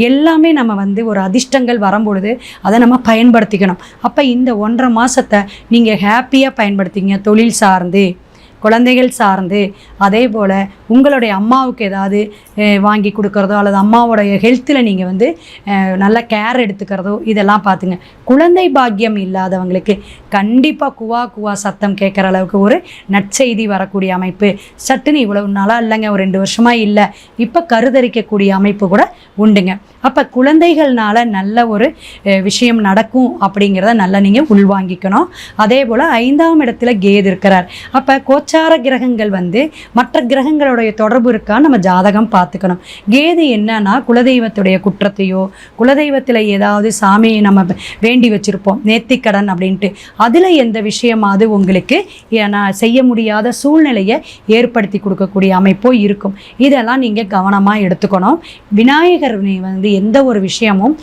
எல்லாமே நம்ம வந்து ஒரு அதிர்ஷ்டங்கள் வரும்பொழுது அதை நம்ம பயன்படுத்திக்கணும். அப்போ இந்த ஒன்றரை மாதத்தை நீங்கள் ஹாப்பியாக பயன்படுத்திங்க தொழில் சார்ந்து குழந்தைகள் சார்ந்து. அதே போல் உங்களுடைய அம்மாவுக்கு ஏதாவது வாங்கி கொடுக்குறதோ அல்லது அம்மாவோடைய ஹெல்த்தில் நீங்கள் வந்து நல்ல கேர் எடுத்துக்கிறதோ இதெல்லாம் பார்த்துங்க. குழந்தை பாக்கியம் இல்லாதவங்களுக்கு கண்டிப்பாக குவா குவா சத்தம் கேட்குற அளவுக்கு ஒரு நற்செய்தி வரக்கூடிய அமைப்பு. சட்டுன்னு இவ்வளவு நாளாக இல்லைங்க ஒரு ரெண்டு வருஷமாக இல்லை. இப்போ கருதரிக்கக்கூடிய அமைப்பு கூட உண்டுங்க. அப்போ குழந்தைகள்னால நல்ல ஒரு விஷயம் நடக்கும் அப்படிங்கிறத நல்லா நீங்கள் உள்வாங்கிக்கணும். அதே போல் ஐந்தாம் இடத்துல கேது இருக்கிறார். அப்போ கோச்சார கிரகங்கள் வந்து மற்ற கிரகங்களுடைய தொடர்பு இருக்கா நம்ம ஜாதகம் பார்த்துக்கணும். கேது என்னன்னா குலதெய்வத்துடைய குற்றத்தையோ குலதெய்வத்தில் ஏதாவது சாமியை நம்ம வேண்டி வச்சுருப்போம் நேர்த்திக்கடன் அப்படின்ட்டு. அதில் எந்த விஷயமாவது உங்களுக்கு நான் செய்ய முடியாத சூழ்நிலையை ஏற்படுத்தி கொடுக்கக்கூடிய அமைப்போ இருக்கும். இதெல்லாம் நீங்கள் கவனமாக எடுத்துக்கணும். விநாயகர் விநாயகர் வந்து எந்த ஒரு விஷயமும்